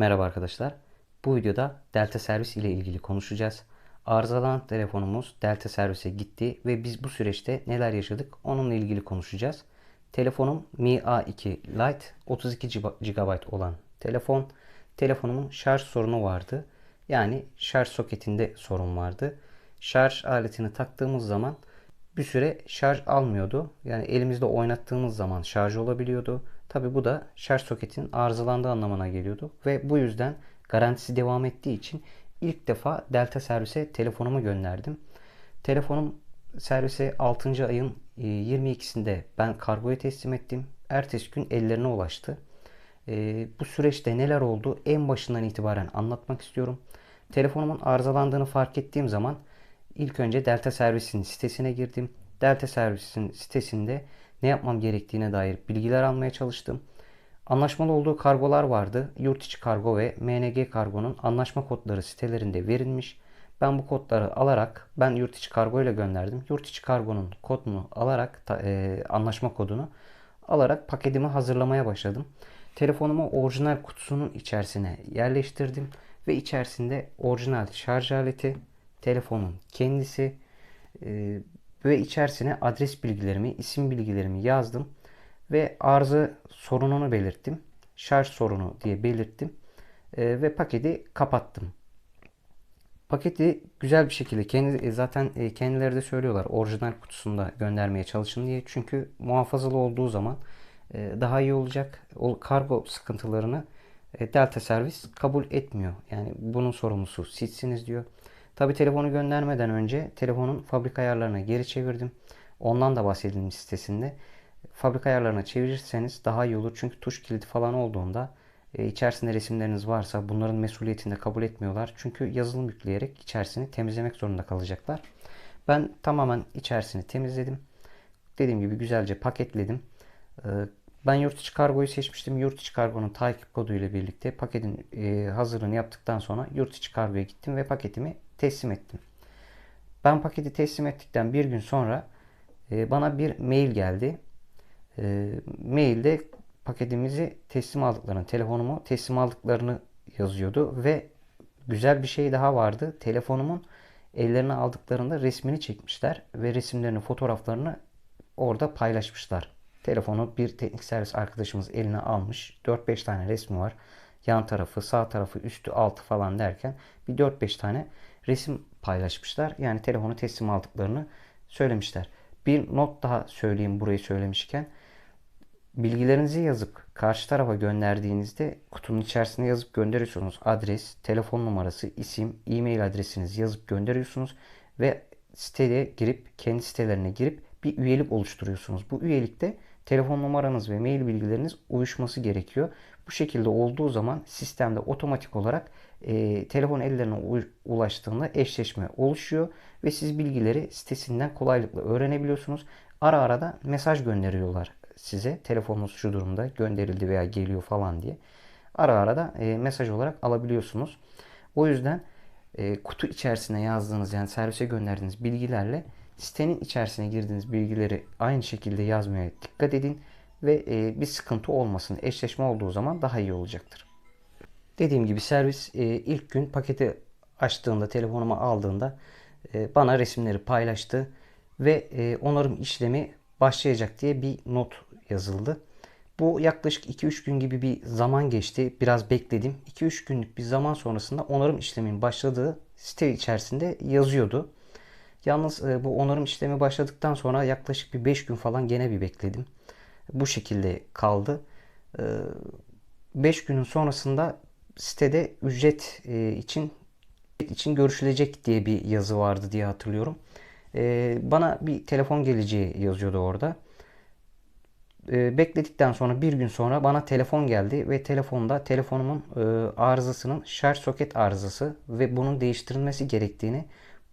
Merhaba arkadaşlar. Bu videoda Delta Servis ile ilgili konuşacağız. Arızalanan telefonumuz Delta Servis'e gitti ve biz bu süreçte neler yaşadık onunla ilgili konuşacağız. Telefonum Mi A2 Lite 32 GB olan telefon. Telefonumun şarj sorunu vardı. Yani şarj soketinde sorun vardı. Şarj aletini taktığımız zaman bir süre şarj almıyordu. Yani elimizde oynattığımız zaman şarj olabiliyordu. Tabi bu da şarj soketin arızalandığı anlamına geliyordu. Ve bu yüzden garantisi devam ettiği için ilk defa Delta servise telefonumu gönderdim. Telefonum servise 6. ayın 22'sinde e, ben kargoya teslim ettim. Ertesi gün ellerine ulaştı. E, bu süreçte neler oldu en başından itibaren anlatmak istiyorum. Telefonumun arızalandığını fark ettiğim zaman ilk önce Delta Servis'in sitesine girdim. Delta Servis'in sitesinde ne yapmam gerektiğine dair bilgiler almaya çalıştım. Anlaşmalı olduğu kargolar vardı. Yurt içi kargo ve MNG kargonun anlaşma kodları sitelerinde verilmiş. Ben bu kodları alarak ben yurt içi kargo ile gönderdim. Yurt içi kargonun kodunu alarak e, anlaşma kodunu alarak paketimi hazırlamaya başladım. Telefonumu orijinal kutusunun içerisine yerleştirdim ve içerisinde orijinal şarj aleti, telefonun kendisi, e, ve içerisine adres bilgilerimi, isim bilgilerimi yazdım ve arıza sorununu belirttim. Şarj sorunu diye belirttim e, ve paketi kapattım. Paketi güzel bir şekilde kendi e, zaten e, kendileri de söylüyorlar orijinal kutusunda göndermeye çalışın diye. Çünkü muhafazalı olduğu zaman e, daha iyi olacak. O kargo sıkıntılarını e, Delta servis kabul etmiyor. Yani bunun sorumlusu sizsiniz diyor. Tabi telefonu göndermeden önce telefonun fabrika ayarlarına geri çevirdim. Ondan da bahsedilmiş sitesinde. Fabrika ayarlarına çevirirseniz daha iyi olur. Çünkü tuş kilidi falan olduğunda e, içerisinde resimleriniz varsa bunların mesuliyetini de kabul etmiyorlar. Çünkü yazılım yükleyerek içerisini temizlemek zorunda kalacaklar. Ben tamamen içerisini temizledim. Dediğim gibi güzelce paketledim. E, ben yurt içi kargoyu seçmiştim. Yurt içi kargonun takip kodu ile birlikte paketin e, hazırlığını yaptıktan sonra yurt içi kargoya gittim ve paketimi teslim ettim. Ben paketi teslim ettikten bir gün sonra e, bana bir mail geldi. E, mailde paketimizi teslim aldıklarını, telefonumu teslim aldıklarını yazıyordu ve güzel bir şey daha vardı. Telefonumun ellerine aldıklarında resmini çekmişler ve resimlerini, fotoğraflarını orada paylaşmışlar. Telefonu bir teknik servis arkadaşımız eline almış. 4-5 tane resmi var. Yan tarafı, sağ tarafı, üstü, altı falan derken bir 4-5 tane resim paylaşmışlar. Yani telefonu teslim aldıklarını söylemişler. Bir not daha söyleyeyim burayı söylemişken. Bilgilerinizi yazıp karşı tarafa gönderdiğinizde kutunun içerisine yazıp gönderiyorsunuz. Adres, telefon numarası, isim, e-mail adresinizi yazıp gönderiyorsunuz ve siteye girip kendi sitelerine girip bir üyelik oluşturuyorsunuz. Bu üyelikte telefon numaranız ve mail bilgileriniz uyuşması gerekiyor. Bu şekilde olduğu zaman sistemde otomatik olarak e, telefon ellerine ulaştığında eşleşme oluşuyor ve siz bilgileri sitesinden kolaylıkla öğrenebiliyorsunuz. Ara ara da mesaj gönderiyorlar size. Telefonunuz şu durumda gönderildi veya geliyor falan diye. Ara ara da e, mesaj olarak alabiliyorsunuz. O yüzden e, kutu içerisine yazdığınız yani servise gönderdiğiniz bilgilerle sitenin içerisine girdiğiniz bilgileri aynı şekilde yazmaya dikkat edin ve e, bir sıkıntı olmasın. Eşleşme olduğu zaman daha iyi olacaktır. Dediğim gibi servis e, ilk gün paketi açtığında, telefonuma aldığında e, bana resimleri paylaştı ve e, onarım işlemi başlayacak diye bir not yazıldı. Bu yaklaşık 2-3 gün gibi bir zaman geçti. Biraz bekledim. 2-3 günlük bir zaman sonrasında onarım işleminin başladığı site içerisinde yazıyordu. Yalnız e, bu onarım işlemi başladıktan sonra yaklaşık bir 5 gün falan gene bir bekledim. Bu şekilde kaldı. 5 e, günün sonrasında sitede ücret e, için için görüşülecek diye bir yazı vardı diye hatırlıyorum. Bana bir telefon geleceği yazıyordu orada. E, bekledikten sonra bir gün sonra bana telefon geldi ve telefonda telefonumun arızasının şarj soket arızası ve bunun değiştirilmesi gerektiğini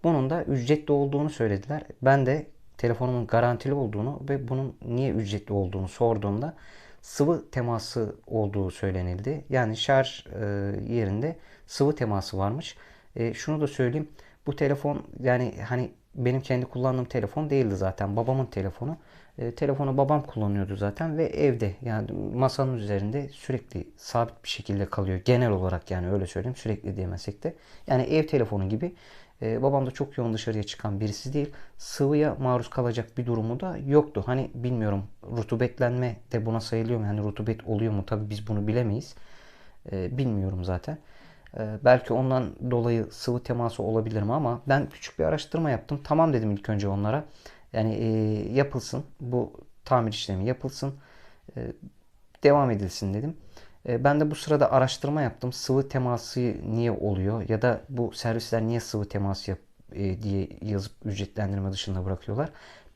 bunun da ücretli olduğunu söylediler. Ben de telefonumun garantili olduğunu ve bunun niye ücretli olduğunu sorduğumda sıvı teması olduğu söylenildi. Yani şarj e, yerinde sıvı teması varmış. E, şunu da söyleyeyim. Bu telefon yani hani benim kendi kullandığım telefon değildi zaten. Babamın telefonu. E, telefonu babam kullanıyordu zaten ve evde yani masanın üzerinde sürekli sabit bir şekilde kalıyor. Genel olarak yani öyle söyleyeyim sürekli diyemesek de. Yani ev telefonu gibi. E, babam da çok yoğun dışarıya çıkan birisi değil. Sıvıya maruz kalacak bir durumu da yoktu. Hani bilmiyorum rutubetlenme de buna sayılıyor mu? Yani rutubet oluyor mu? Tabii biz bunu bilemeyiz. E, bilmiyorum zaten. E, belki ondan dolayı sıvı teması olabilir mi ama ben küçük bir araştırma yaptım. Tamam dedim ilk önce onlara. Yani e, yapılsın. Bu tamir işlemi yapılsın. E, devam edilsin dedim. E, ben de bu sırada araştırma yaptım. Sıvı teması niye oluyor ya da bu servisler niye sıvı teması yap, e, diye yazıp ücretlendirme dışında bırakıyorlar.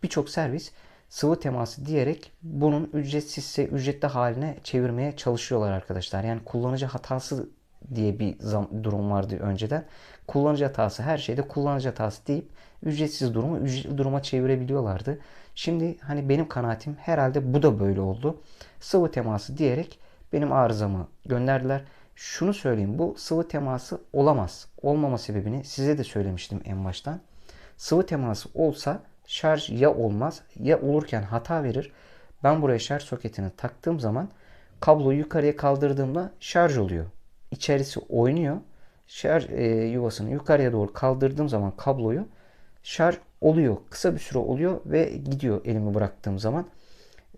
Birçok servis sıvı teması diyerek bunun ücretsizse ücretli haline çevirmeye çalışıyorlar arkadaşlar. Yani kullanıcı hatası diye bir durum vardı önceden. Kullanıcı hatası her şeyde kullanıcı hatası deyip ücretsiz durumu ücretli duruma çevirebiliyorlardı. Şimdi hani benim kanaatim herhalde bu da böyle oldu. Sıvı teması diyerek benim arızamı gönderdiler. Şunu söyleyeyim bu sıvı teması olamaz. Olmama sebebini size de söylemiştim en baştan. Sıvı teması olsa şarj ya olmaz ya olurken hata verir. Ben buraya şarj soketini taktığım zaman kabloyu yukarıya kaldırdığımda şarj oluyor. İçerisi oynuyor. Şarj e, yuvasını yukarıya doğru kaldırdığım zaman kabloyu şarj oluyor. Kısa bir süre oluyor ve gidiyor elimi bıraktığım zaman.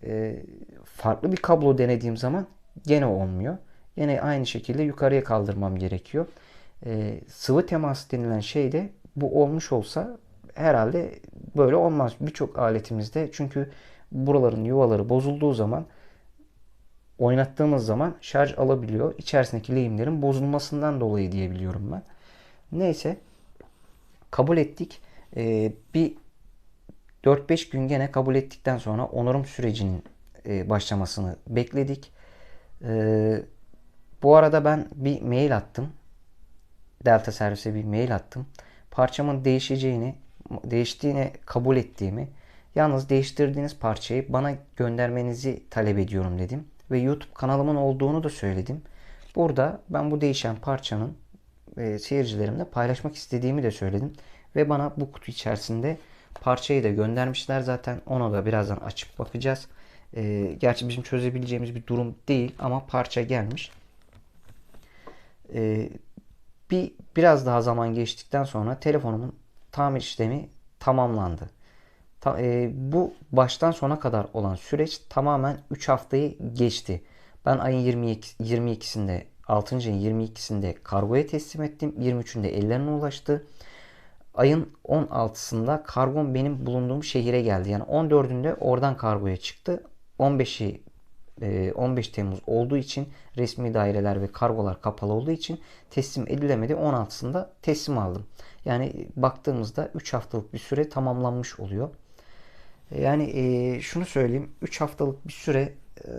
E, farklı bir kablo denediğim zaman gene olmuyor. Yine aynı şekilde yukarıya kaldırmam gerekiyor. E, sıvı temas denilen şey de bu olmuş olsa herhalde böyle olmaz. Birçok aletimizde çünkü buraların yuvaları bozulduğu zaman oynattığımız zaman şarj alabiliyor. İçerisindeki lehimlerin bozulmasından dolayı diyebiliyorum ben. Neyse kabul ettik. Ee, bir 4-5 gün gene kabul ettikten sonra onarım sürecinin e, başlamasını bekledik. Ee, bu arada ben bir mail attım. Delta servise bir mail attım. Parçamın değişeceğini, değiştiğini kabul ettiğimi, yalnız değiştirdiğiniz parçayı bana göndermenizi talep ediyorum dedim. Ve YouTube kanalımın olduğunu da söyledim. Burada ben bu değişen parçanın e, seyircilerimle paylaşmak istediğimi de söyledim. Ve bana bu kutu içerisinde parçayı da göndermişler zaten. Onu da birazdan açıp bakacağız. E, gerçi bizim çözebileceğimiz bir durum değil ama parça gelmiş. E, bir biraz daha zaman geçtikten sonra telefonumun tamir işlemi tamamlandı. E, bu baştan sona kadar olan süreç tamamen 3 haftayı geçti. Ben ayın 22, 22'sinde 6. ayın 22'sinde kargoya teslim ettim. 23'ünde ellerine ulaştı. Ayın 16'sında kargom benim bulunduğum şehire geldi. Yani 14'ünde oradan kargoya çıktı. 15'i 15 e, Temmuz olduğu için resmi daireler ve kargolar kapalı olduğu için teslim edilemedi. 16'sında teslim aldım. Yani baktığımızda 3 haftalık bir süre tamamlanmış oluyor. Yani e, şunu söyleyeyim. 3 haftalık bir süre e,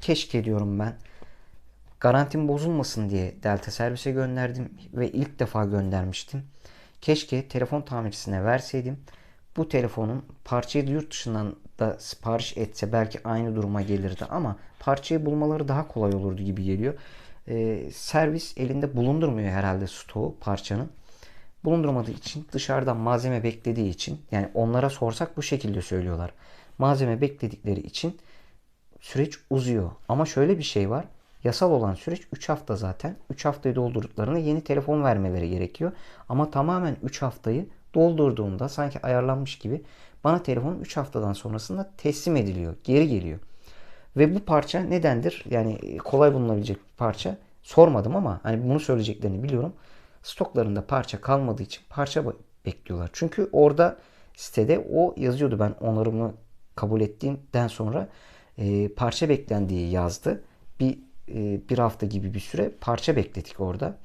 keşke diyorum ben. Garantim bozulmasın diye Delta servise gönderdim ve ilk defa göndermiştim. Keşke telefon tamircisine verseydim. Bu telefonun parçayı yurt dışından da sipariş etse belki aynı duruma gelirdi ama parçayı bulmaları daha kolay olurdu gibi geliyor. Ee, servis elinde bulundurmuyor herhalde stoğu parçanın. Bulundurmadığı için dışarıdan malzeme beklediği için yani onlara sorsak bu şekilde söylüyorlar. Malzeme bekledikleri için süreç uzuyor. Ama şöyle bir şey var. Yasal olan süreç 3 hafta zaten. 3 haftayı doldurduklarında yeni telefon vermeleri gerekiyor. Ama tamamen 3 haftayı doldurduğunda sanki ayarlanmış gibi bana telefon 3 haftadan sonrasında teslim ediliyor. Geri geliyor. Ve bu parça nedendir? Yani kolay bulunabilecek bir parça. Sormadım ama hani bunu söyleyeceklerini biliyorum. Stoklarında parça kalmadığı için parça bekliyorlar. Çünkü orada sitede o yazıyordu ben onarımı kabul ettiğimden sonra e, parça beklendiği yazdı. Bir e, bir hafta gibi bir süre parça bekledik orada.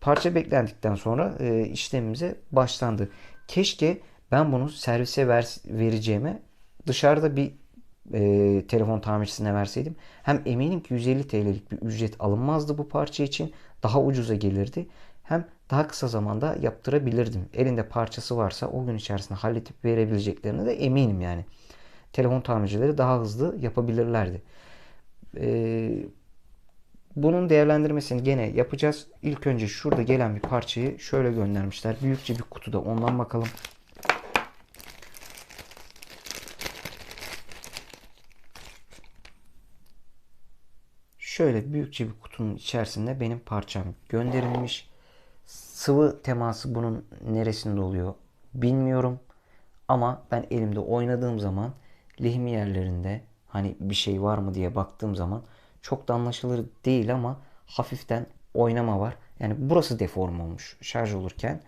Parça beklendikten sonra e, işlemimize başlandı. Keşke ben bunu servise ver, vereceğime dışarıda bir e, telefon tamircisine verseydim. Hem eminim ki 150 TL'lik bir ücret alınmazdı bu parça için. Daha ucuza gelirdi. Hem daha kısa zamanda yaptırabilirdim. Elinde parçası varsa o gün içerisinde halledip verebileceklerine de eminim yani. Telefon tamircileri daha hızlı yapabilirlerdi. Ee, bunun değerlendirmesini gene yapacağız. İlk önce şurada gelen bir parçayı şöyle göndermişler. Büyükçe bir kutuda ondan bakalım. Şöyle büyükçe bir kutunun içerisinde benim parçam gönderilmiş. Sıvı teması bunun neresinde oluyor bilmiyorum. Ama ben elimde oynadığım zaman lehim yerlerinde hani bir şey var mı diye baktığım zaman çok da anlaşılır değil ama hafiften oynama var. Yani burası deform olmuş şarj olurken.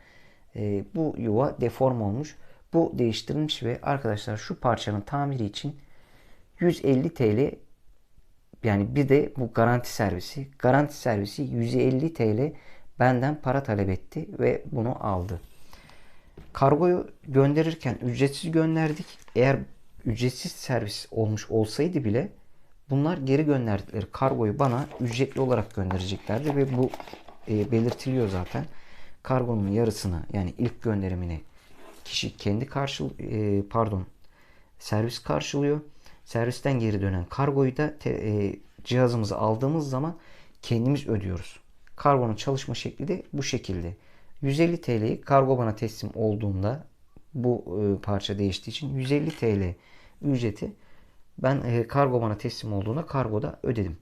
E, bu yuva deform olmuş. Bu değiştirilmiş ve arkadaşlar şu parçanın tamiri için 150 TL yani bir de bu garanti servisi. Garanti servisi 150 TL benden para talep etti ve bunu aldı. Kargoyu gönderirken ücretsiz gönderdik. Eğer ücretsiz servis olmuş olsaydı bile bunlar geri gönderdikleri kargoyu bana ücretli olarak göndereceklerdi ve bu e, belirtiliyor zaten. Kargonun yarısını yani ilk gönderimini kişi kendi karşıl e, pardon servis karşılıyor. Servisten geri dönen kargoyu da te, e, cihazımızı aldığımız zaman kendimiz ödüyoruz. Kargonun çalışma şekli de bu şekilde. 150 TL'yi kargo bana teslim olduğunda bu e, parça değiştiği için 150 TL ücreti ben e, kargo bana teslim olduğunda kargoda ödedim.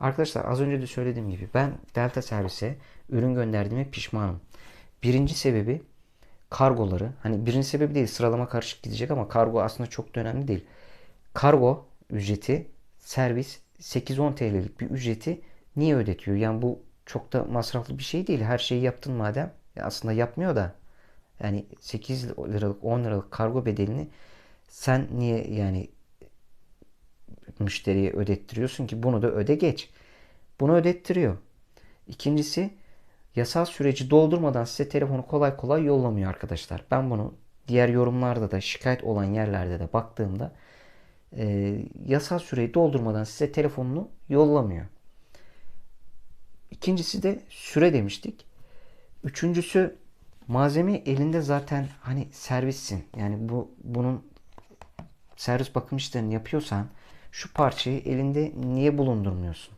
Arkadaşlar az önce de söylediğim gibi ben Delta servise ürün gönderdiğime pişmanım. Birinci sebebi kargoları. Hani birinci sebebi değil sıralama karışık gidecek ama kargo aslında çok da önemli değil. Kargo ücreti servis 8-10 TL'lik bir ücreti niye ödetiyor? Yani bu çok da masraflı bir şey değil. Her şeyi yaptın madem. Ya aslında yapmıyor da. Yani 8 liralık 10 liralık kargo bedelini sen niye yani müşteriye ödettiriyorsun ki bunu da öde geç. Bunu ödettiriyor. İkincisi yasal süreci doldurmadan size telefonu kolay kolay yollamıyor arkadaşlar. Ben bunu diğer yorumlarda da şikayet olan yerlerde de baktığımda e, yasal süreyi doldurmadan size telefonunu yollamıyor. İkincisi de süre demiştik. Üçüncüsü malzeme elinde zaten hani servissin. Yani bu bunun servis bakım işlerini yapıyorsan şu parçayı elinde niye bulundurmuyorsun?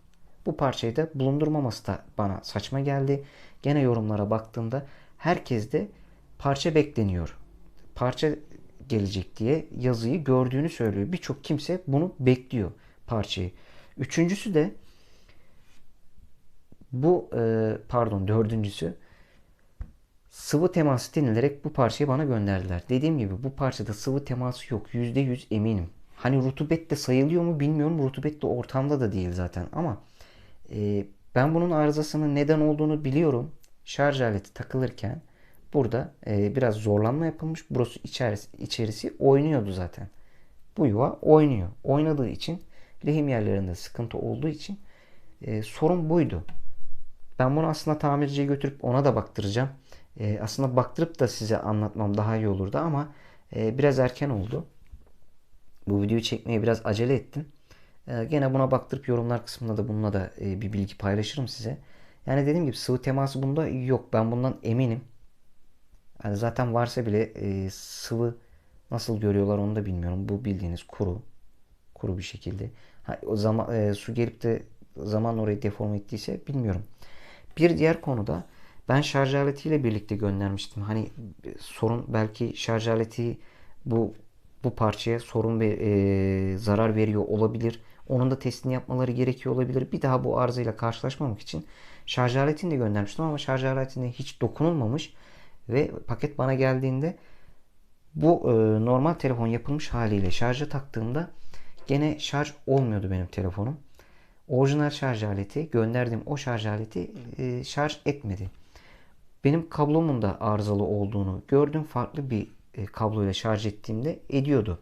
Bu parçayı da bulundurmaması da bana saçma geldi. Gene yorumlara baktığımda herkes de parça bekleniyor. Parça gelecek diye yazıyı gördüğünü söylüyor. Birçok kimse bunu bekliyor parçayı. Üçüncüsü de bu e, pardon dördüncüsü sıvı teması denilerek bu parçayı bana gönderdiler. Dediğim gibi bu parçada sıvı teması yok. %100 eminim. Hani rutubet de sayılıyor mu bilmiyorum. Rutubet de ortamda da değil zaten ama e, ben bunun arızasının neden olduğunu biliyorum. Şarj aleti takılırken burada e, biraz zorlanma yapılmış. Burası içerisi, içerisi oynuyordu zaten. Bu yuva oynuyor. Oynadığı için lehim yerlerinde sıkıntı olduğu için e, sorun buydu. Ben bunu aslında tamirciye götürüp ona da baktıracağım. E, aslında baktırıp da size anlatmam daha iyi olurdu ama e, biraz erken oldu. Bu videoyu çekmeye biraz acele ettim. E, gene buna baktırıp yorumlar kısmında da bununla da e, bir bilgi paylaşırım size. Yani dediğim gibi sıvı teması bunda yok. Ben bundan eminim. Yani zaten varsa bile e, sıvı nasıl görüyorlar onu da bilmiyorum. Bu bildiğiniz kuru. Kuru bir şekilde. Ha, o zaman e, su gelip de zaman orayı deforme ettiyse bilmiyorum. Bir diğer konuda ben şarj aletiyle birlikte göndermiştim. Hani sorun belki şarj aleti bu bu parçaya sorun ve e, zarar veriyor olabilir. Onun da testini yapmaları gerekiyor olabilir. Bir daha bu arızayla karşılaşmamak için şarj aletini de göndermiştim ama şarj aletine hiç dokunulmamış ve paket bana geldiğinde bu e, normal telefon yapılmış haliyle şarja taktığımda gene şarj olmuyordu benim telefonum. Orijinal şarj aleti gönderdiğim o şarj aleti e, şarj etmedi. Benim kablomun da arızalı olduğunu gördüm. Farklı bir e, kabloyla şarj ettiğimde ediyordu.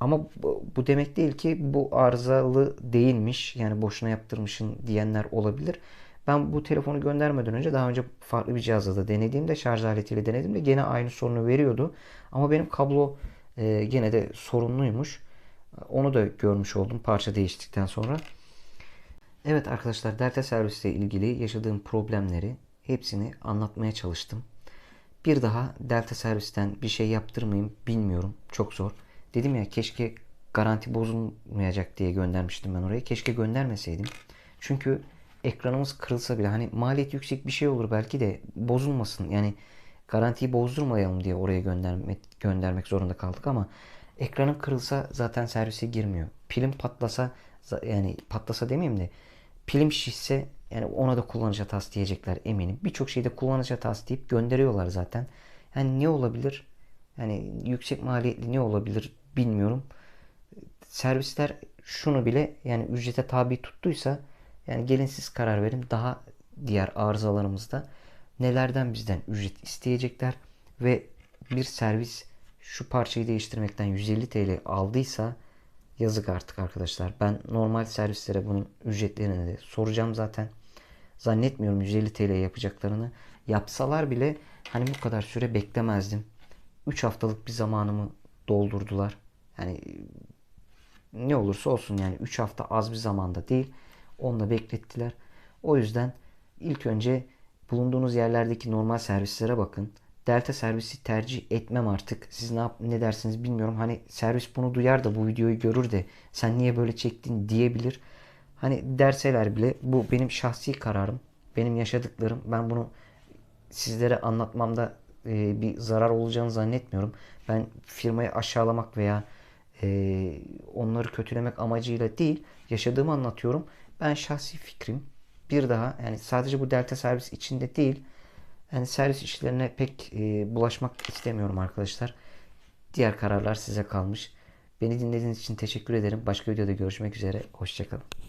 Ama bu, bu demek değil ki bu arızalı değilmiş. Yani boşuna yaptırmışın diyenler olabilir. Ben bu telefonu göndermeden önce daha önce farklı bir cihazla da denediğimde şarj aletiyle denediğimde gene aynı sorunu veriyordu. Ama benim kablo e, gene de sorunluymuş. Onu da görmüş oldum parça değiştikten sonra. Evet arkadaşlar Delta serviste ilgili yaşadığım problemleri hepsini anlatmaya çalıştım. Bir daha Delta servisten bir şey yaptırmayayım bilmiyorum. Çok zor. Dedim ya keşke garanti bozulmayacak diye göndermiştim ben oraya. Keşke göndermeseydim. Çünkü ekranımız kırılsa bile hani maliyet yüksek bir şey olur belki de bozulmasın. Yani garantiyi bozdurmayalım diye oraya göndermek, göndermek zorunda kaldık ama ekranım kırılsa zaten servise girmiyor. Pilim patlasa yani patlasa demeyeyim de Pilim şişse yani ona da kullanıcı hatası diyecekler eminim. Birçok şeyde kullanıcı hatası deyip gönderiyorlar zaten. Yani ne olabilir? Yani yüksek maliyetli ne olabilir bilmiyorum. Servisler şunu bile yani ücrete tabi tuttuysa yani gelin siz karar verin daha diğer arızalarımızda nelerden bizden ücret isteyecekler ve bir servis şu parçayı değiştirmekten 150 TL aldıysa yazık artık arkadaşlar. Ben normal servislere bunun ücretlerini de soracağım zaten. Zannetmiyorum 150 TL yapacaklarını. Yapsalar bile hani bu kadar süre beklemezdim. 3 haftalık bir zamanımı doldurdular. Yani ne olursa olsun yani 3 hafta az bir zamanda değil. Onu da beklettiler. O yüzden ilk önce bulunduğunuz yerlerdeki normal servislere bakın. Delta servisi tercih etmem artık. Siz ne, yap, ne dersiniz bilmiyorum. Hani servis bunu duyar da bu videoyu görür de sen niye böyle çektin diyebilir. Hani derseler bile bu benim şahsi kararım. Benim yaşadıklarım. Ben bunu sizlere anlatmamda e, bir zarar olacağını zannetmiyorum. Ben firmayı aşağılamak veya e, onları kötülemek amacıyla değil yaşadığımı anlatıyorum. Ben şahsi fikrim bir daha yani sadece bu delta servis içinde değil yani servis işlerine pek e, bulaşmak istemiyorum arkadaşlar. Diğer kararlar size kalmış. Beni dinlediğiniz için teşekkür ederim. Başka videoda görüşmek üzere. Hoşçakalın.